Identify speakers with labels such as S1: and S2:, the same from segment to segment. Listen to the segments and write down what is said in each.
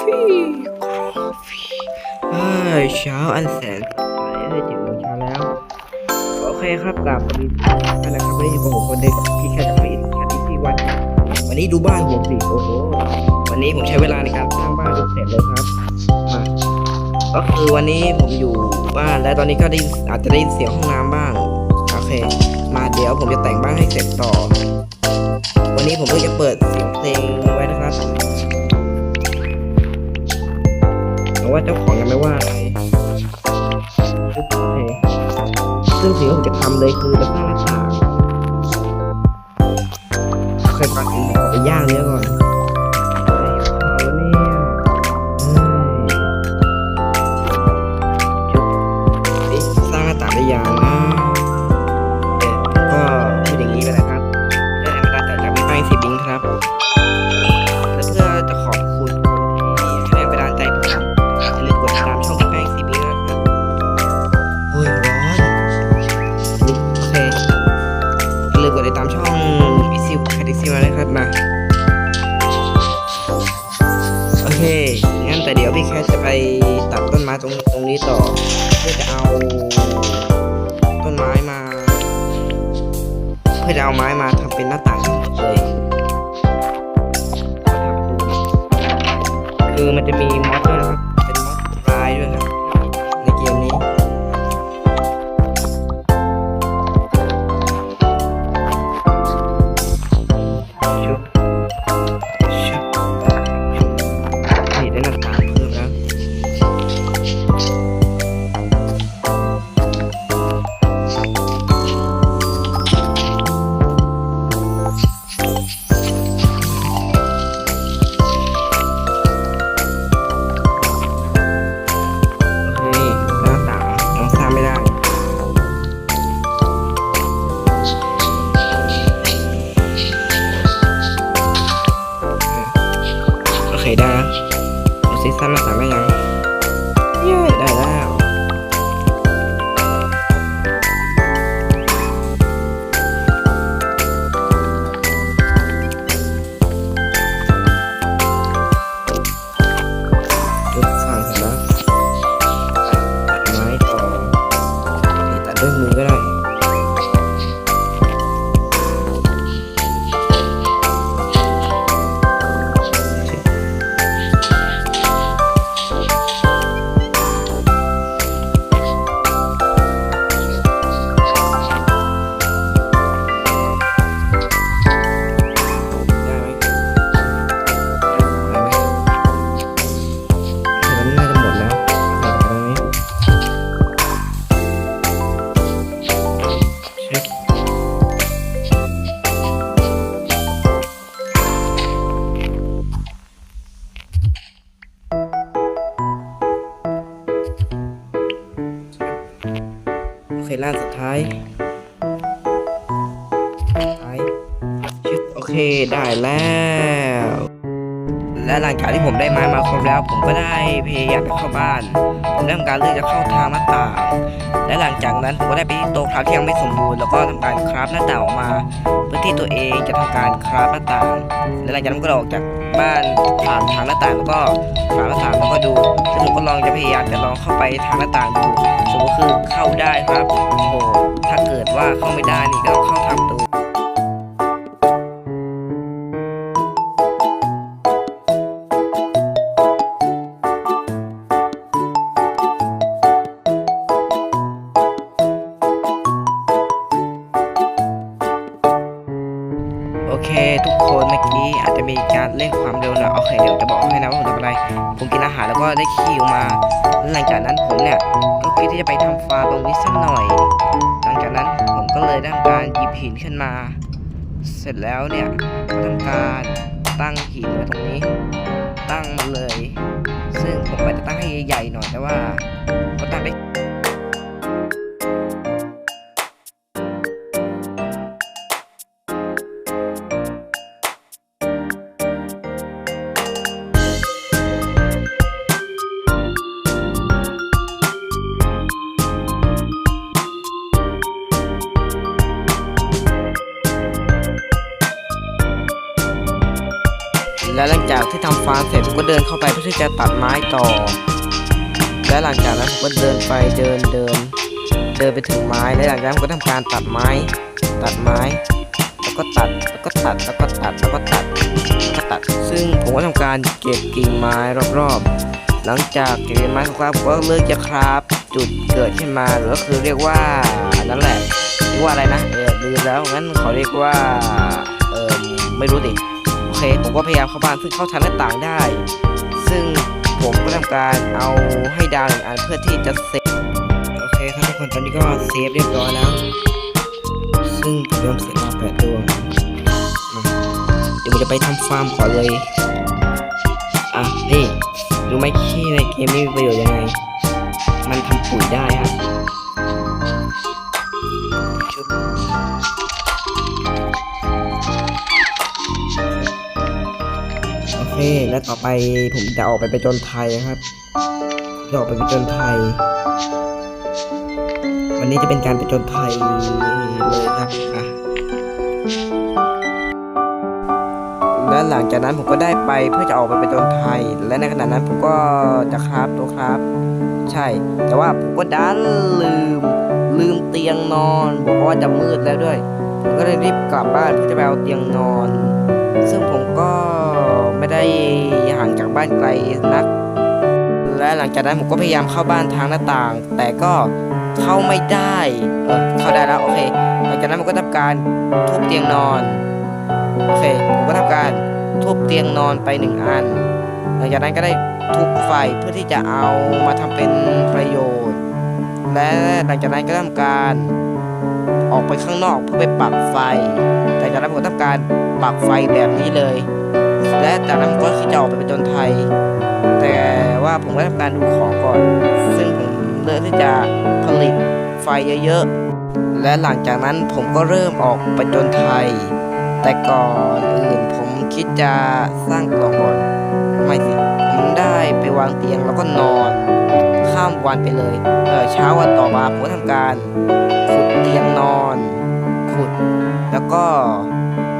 S1: ฟี่คอฟี่เฮ้ยเช้าอันแสนสดใสเลยเจ็ดโมงเช้าแล้ว โอเคครับกลับมาดีอะไรครับวันนี้อยู่กับผมคนเด็กพี่แคทฟรีนแคทอีซีวัน วันนี้ดูบ้านผมสิโอ้โห วันนี้ผมใช้เวลาในการสร้างบ้านจนเสร็จเลยครับ มา ก็คือวันนี้ผมอยู่บ้านและตอนนี้ก็ได้ยินอาจจะได้ยินเสียงห้องน้ำบ้าง โอเค มาเดี๋ยวผมจะแต่งบ้านให้เสร็จต่อ วันนี้ผมก็จะเปิดเสียงเพลงไว้นะครับ ว่าเจ้าของยังไม่ว่าอะไรซึ่งสิ่งที่ผมจะทำเลยคือจะสร้างหน้าต่างเคยก่อนอื่นขอไปย่างเนื้อก่อน แต่เดี๋ยวพี่แคสจะไปตัดต้นไม้ตรงตรงนี้ต่อเพื่อจะเอาต้นไม้มา เพื่อจะเอาไม้มาทำเป็นหน้าต่างเลยคือมันจะมีมอส ล่างสุดท้ายชิปโอเคได้แล้ว และหลังจากที่ผมได้ไม้มาครบแล้ว ผมก็ได้พยายามจะเข้าบ้าน ผมได้ทำการเลือกจะเข้าทางหน้าต่าง และหลังจากนั้นผมก็ได้ไปที่โต๊ะคราฟที่ยังไม่สมบูรณ์แล้วก็ทำการคราฟหน้าต่างออกมา เพื่อที่ตัวเองจะทำการคราฟหน้าต่าง และหลังจากนั้นก็ออกจากบ้านผ่านทางหน้าต่างแล้วก็ผ่านหน้าต่างแล้วก็ดูซึ่งผมก็ลองจะพยายามจะลองเข้าไปทางหน้าต่างดูสมมติคือเข้าได้ครับโอ้โหถ้าเกิดว่าเข้าไม่ได้นี่ก็ นขึ้นมา เสร็จแล้วเนี่ยก็ทำการตั้งหินไว้ตรงนี้ ตั้งมาเลย ซึ่งผมไปจะตั้งให้ใหญ่ จะตัดไม้ต่อ และหลังจากนั้นผมก็เดินไปเดินเดิน เดินไปถึงไม้และหลังจากนั้นผมก็ทำการตัดไม้ ตัดไม้ แล้วก็ตัดแล้วก็ตัดแล้วก็ตัดแล้วก็ตัดแล้วก็ตัด ซึ่งผมก็ทำการเก็บกิ่งไม้รอบๆ หลังจากเก็บไม้ครับผมก็เลือกจะคราฟจุดเกิดขึ้นมาหรือก็คือเรียกว่านั่นแหละเรียกว่าอะไรนะเออลืมแล้วงั้นขอเรียกว่าเออไม่รู้ดิโอเคผมก็พยายามเข้าบ้านซึ่งเข้าทางหน้าต่างได้ ซึ่งผมก็ทำการเอาให้ดาวหนึ่งอันเพื่อที่จะเซฟโอเคครับทุกคนตอนนี้ก็เซฟเรียบร้อยแล้ว ซึ่งผมยอมเสียมาแปดดวงเดี๋ยวผมจะไปทำฟาร์มก่อนเลย อะนี่รู้ไหมขี้ในเกมนี้มีประโยชน์ยังไง มันทำปุ๋ยได้ครับ แล้วต่อไปผมจะออกไปไปจนไทยนะครับจะออกไปไปจนไทย วันนี้จะเป็นการไปจนไทยเลยครับอะและหลังจากนั้นผมก็ได้ไปเพื่อจะออกไปไปจนไทย และในขณะนั้นผมก็จะคราฟตัวคราฟใช่ แต่ว่าผมก็ดันลืมลืมเตียงนอนบอกว่าจะมืดแล้วด้วย ผมก็เลยรีบกลับบ้านเพื่อจะไปเอาเตียงนอน ซึ่งผมก็ไม่ได้ห่างจากบ้านไกลนัก และหลังจากนั้นผมก็พยายามเข้าบ้านทางหน้าต่าง แต่ก็เข้าไม่ได้เออเข้าได้แล้วโอเค หลังจากนั้นผมก็ทำการทุบเตียงนอนโอเคผมก็ทำการทุบเตียงนอนไปหนึ่งอัน หลังจากนั้นก็ได้ทุบไฟเพื่อที่จะเอามาทำเป็นประโยชน์ และหลังจากนั้นก็ทำการ ออกไปข้างนอกเพื่อไปปักไฟ แต่จากนั้นผมก็ทำการปักไฟแบบนี้เลย และจากนั้นก็คิดจะออกไปป็นจนไทย แต่ว่าผมก็ทำการดูของก่อน ซึ่งผมเลือกที่จะผลิตไฟเยอะๆ และหลังจากนั้นผมก็เริ่มออกไปจนไทย แต่ก่อนอื่นผมคิดจะสร้างกล่องก่อนไม่สิผมได้ไปวางเตียงแล้วก็นอน ข้ามวันไปเลยเออเช้าวันต่อมาผมก็ทำการขุดเตียงนอน ขุด แล้วก็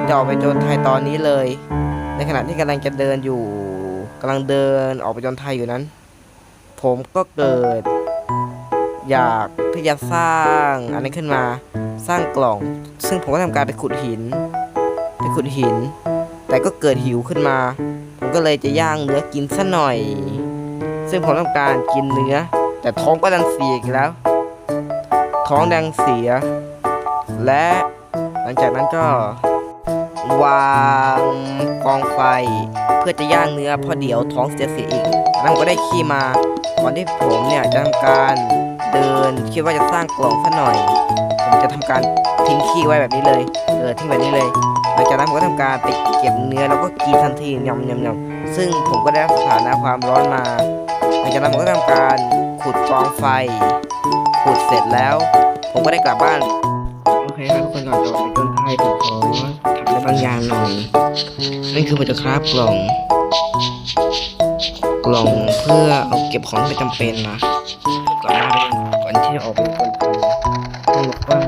S1: จะออกไปจนไทยตอนนี้เลย ในขณะที่กำลังจะเดินอยู่กำลังเดินออกไปจนไทยอยู่นั้น ผมก็เกิด อยากที่จะสร้างอันนี้ขึ้นมาสร้างกล่อง ซึ่งผมก็ทำการไปขุดหิน ไปขุดหิน แต่ก็เกิดหิวขึ้นมา ผมก็เลยจะย่างเนื้อกินซะหน่อย ซึ่งผมต้องการกินเนื้อ แต่ท้องก็ดันเสียอีกแล้ว ท้องดังเสีย และหลังจากนั้นก็ วางกองไฟเพื่อจะย่างเนื้อเพราะเดี๋ยวท้องเสียเสียอีกแล้วผมก็ได้ขี้มาก่อนที่ผมเนี่ยจะทำการเดินคิดว่าจะสร้างกล่องซะหน่อย ผมจะทำการทิ้งขี้ไว้แบบนี้เลย เออทิ้งแบบนี้เลยหลังจากนั้นผมก็ทำการไปเก็บเนื้อแล้วก็กินทันทียำยำยำซึ่งผมก็ได้รับสถานะความร้อนมา หลังจากนั้นผมก็ทำการขุดกองไฟ ขุดเสร็จแล้ว ผมก็ได้กลับบ้าน โอเคครับทุกคนก่อนจะไปจนไทยผมขอทำอะไรบางอย่างหน่อยนั่นคือผมจะคราฟกล่อง กล่องเพื่อเอาเก็บของที่จำเป็นมาก่อนหน้าก่อนที่จะออกไปคนไทยต้องบอกว่า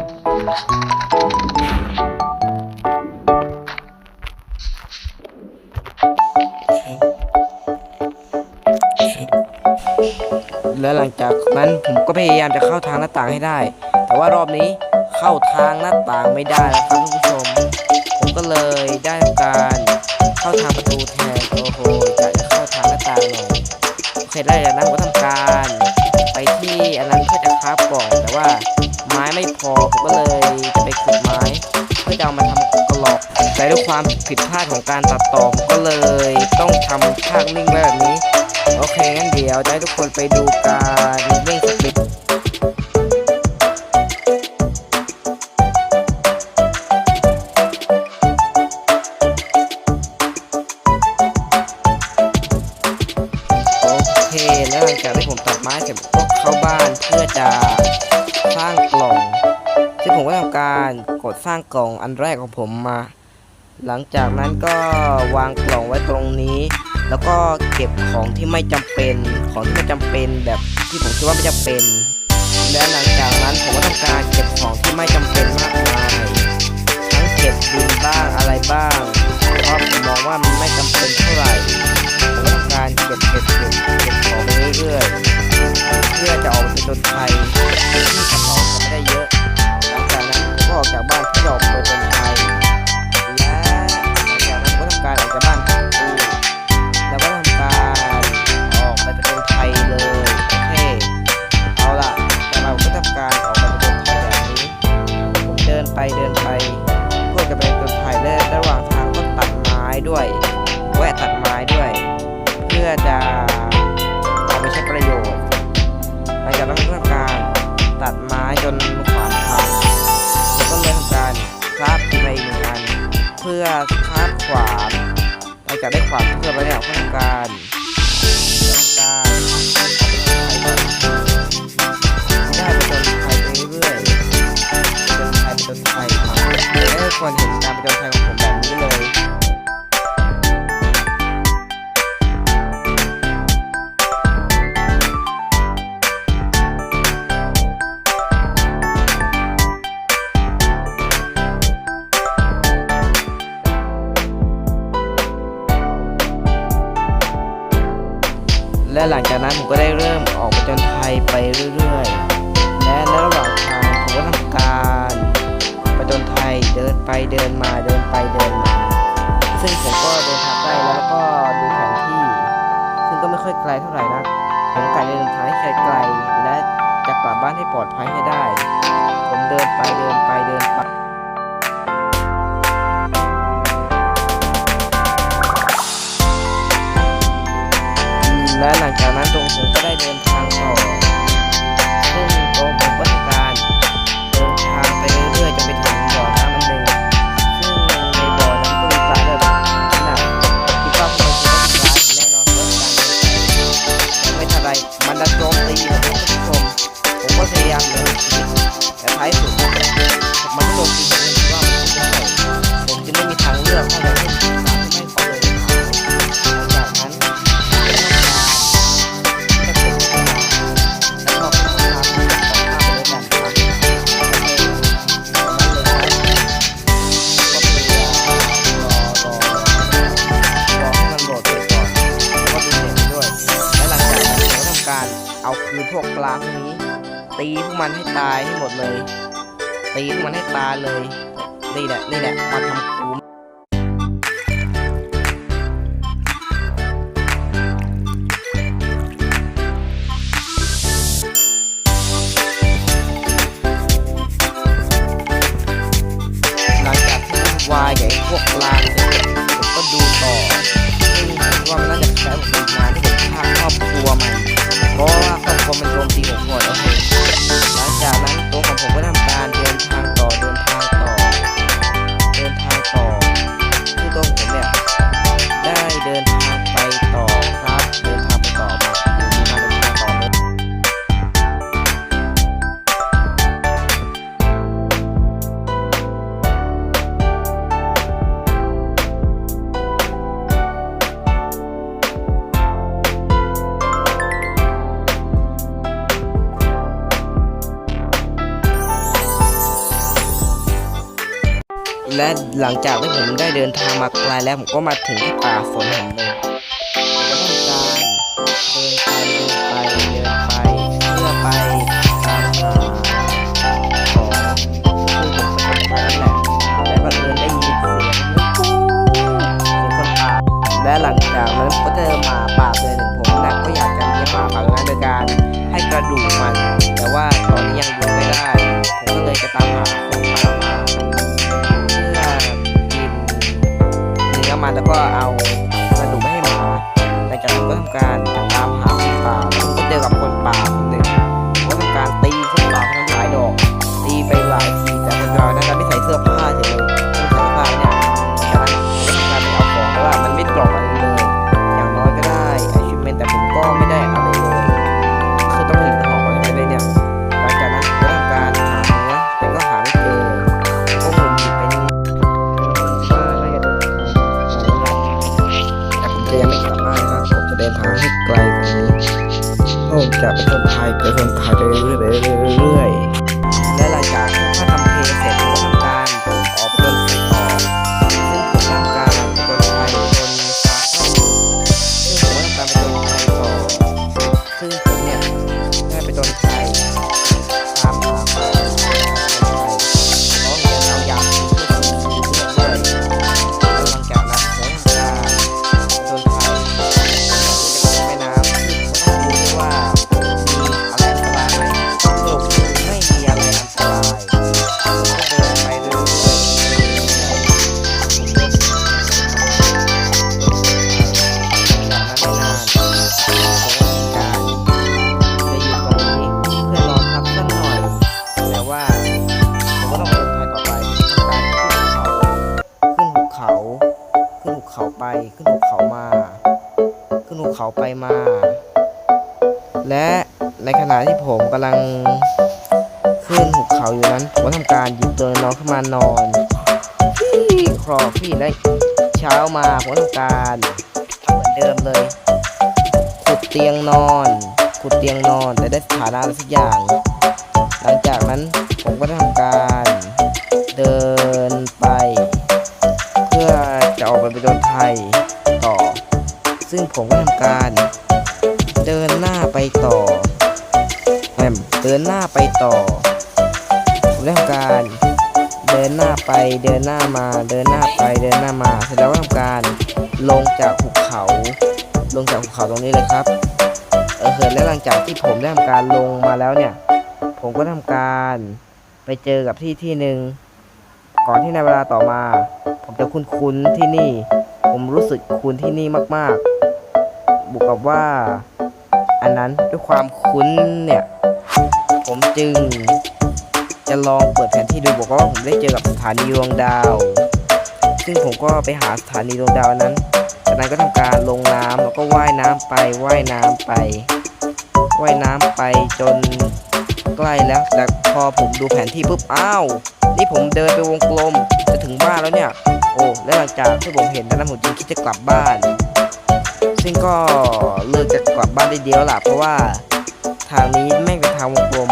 S1: และหลังจากนั้นผมก็พยายามจะเข้าทางหน้าต่างให้ได้ แต่ว่ารอบนี้เข้าทางหน้าต่างไม่ได้แล้วครับท่านผู้ชม ผมก็เลยได้ทำการเข้าทางประตูแทนโอ้โหอยากจะเข้าทางหน้าต่างหน่อยโอเคได้จากนั้นผมก็ทำการไปที่อันนั้นเพื่อจะคราฟกล่องแต่ว่าไม้ไม่พอผมก็เลยจะไปขุดไม้ เพื่อจะเอามาทำกระหลอกแต่ด้วยความผิดพลาดของการตัดต่อผมก็เลยต้องทำภาพนิ่งไว้แบบนี้ เคงั้นเดี๋ยวจะให้ทุกคนไปดูการเร่งสปีดโอเคแล้วหลังจากที่ผมตัดไม้เสร็จก็เข้าบ้านเพื่อจะสร้างกล่องซึ่งผมก็ทำการกดสร้างกล่องอันแรกของผมมา หลังจากนั้นก็วางกล่องไว้ตรงนี้ แล้วก็เก็บของที่ไม่จำเป็น ของที่ไม่จำเป็นแบบที่ผมคิดว่าไม่จำเป็น และหลังจากนั้นผมก็ต้องการเก็บของที่ไม่จำเป็นมากมายทั้งเก็บดินบ้างอะไรบ้างเพราะผมมองว่ามันไม่จำเป็นเท่าไหร่ผมต้องการเก็บเก็บเก็บเก็บของเรื่อยๆเพื่อจะออกไปจนไทยที่กระเป๋าก็ไม่ได้เยอะหลังจากนั้นก็ออกจากบ้านที่ออกไปจนไทย เดินทางใกล้แล้วก็ดูแผนที่ ซึ่งก็ไม่ค่อยไกลเท่าไหร่นะผมไกลเดินทางให้ไกลและจะกลับบ้านให้ปลอดภัยให้ได้ ผมเดินไปเดินไปเดินไปและหลังจากนั้นตรงผมก็ได้เดินทางต่อ 海水什么都可 ตีมันให้ตาเลย นี่แหละ นี่แหละ มาทำกู หลังจากที่ผมได้เดินทางมาไกลแล้วผมก็มาถึงที่ป่าฝนแห่งหนึ่งก็ต้องการเดินไปเไปเดินไปเพื่อไปตามหาของคือผมไปทางนั้นแหละและบังเอิญได้ยินเสียงเสียงคนป่าและหลังจากนั้นก็เจอหมาป่าเลยหนึ่งผมและก็อยากจะเลี้ยหมาป่านั้นโดยการให้กระดูกมัน แต่ว่าตอนนี้ยังดูไม่ได้ผมก็เลยจะตามหา world. ครอพี่และเช้ามาผมก็ทำการทำเหมือนเดิมเลย ขุดเตียงนอน ขุดเตียงนอนแต่ได้สถานะอะไรสักอย่าง หลังจากนั้นผมก็ได้ทำการเดินไป เพื่อจะออกไปไปโดนภัยต่อ ซึ่งผมก็ทำการ เดินหน้าไปต่อแหมเดินหน้าไปต่อผมได้ทำการ เดินหน้าไปเดินหน้ามา เดินหน้าไปเดินหน้ามาเสร็จแล้วก็ทำการลงจากภูเขา ลงจากภูเขาตรงนี้เลยครับเออเหินและหลังจากที่ผมได้ทำการลงมาแล้วเนี่ย ผมก็ทำการไปเจอกับที่ที่หนึ่งก่อนที่ในเวลาต่อมา ผมจะคุ้นๆที่นี่ ผมรู้สึกคุ้นที่นี่มากๆบุกกับว่า อันนั้นด้วยความคุ้นเนี่ย ผมจึง จะลองเปิดแผนที่ดูบอกว่าผมได้เจอกับสถานีดวงดาว ซึ่งผมก็ไปหาสถานีดวงดาวนั้นจากนั้นก็ทำการลงน้ำแล้วก็ว่ายน้ำไปว่ายน้ำไปว่ายน้ำไปจนใกล้แล้ว แต่พอผมดูแผนที่ปุ๊บอ้าวนี่ผมเดินไปวงกลมจะถึงบ้านแล้วเนี่ย โอ้และหลังจากที่ผมเห็นนั้นผมจึงคิดจะกลับบ้าน ซึ่งก็เลือกจะกลับบ้านได้เดียวล่ะเพราะว่าทางนี้แม่งเป็นทางวงกลม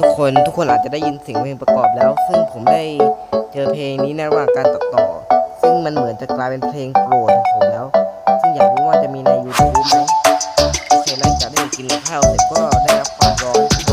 S1: ทุกคนทุกคนอาจจะได้ยินเสียงเพลงประกอบแล้ว ซึ่งผมได้เจอเพลงนี้ในระหว่างการตัดต่อ ซึ่งมันเหมือนจะกลายเป็นเพลงโปรดของผมแล้ว ซึ่งอยากรู้ว่าจะมีใน YouTube ไหมโอเคหลังจากที่กินข้าวเสร็จก็ได้รับความร้อน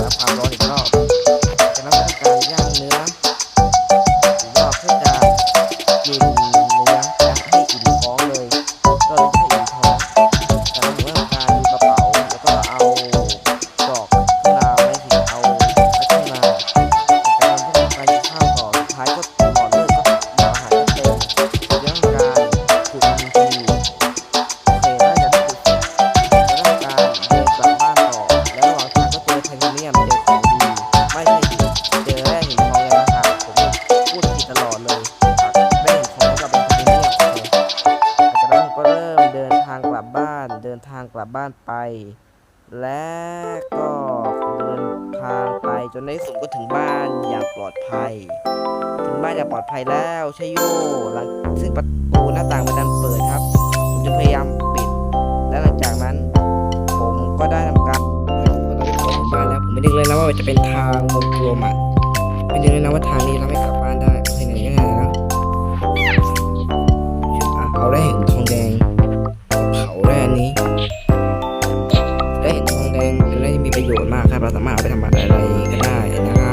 S1: ลับบ้านไป และก็เดินทางไปจนในที่สุดก็ถึงบ้านอย่างปลอดภัย ถึงบ้านอย่างปลอดภัยแล้วใช่โยหลังซึ่งประตูหน้าต่างมันดันเปิดครับผมจะพยายามปิด และหลังจากนั้น ผมก็ได้ทำการตอนนี้ผมถึงบ้านแล้วผมไม่นึกเลยนะว่าจะเป็นทางวงกลมอะไม่นึกเลยนะว่าทางนี้ทำให้กลับบ้านได้เคไหนก็ไหนแล้วอะเอาได้เห็นทองแดงเผาได้อันนี้ เราสามารถเอาไปทำอะไรก็ได้นะครับ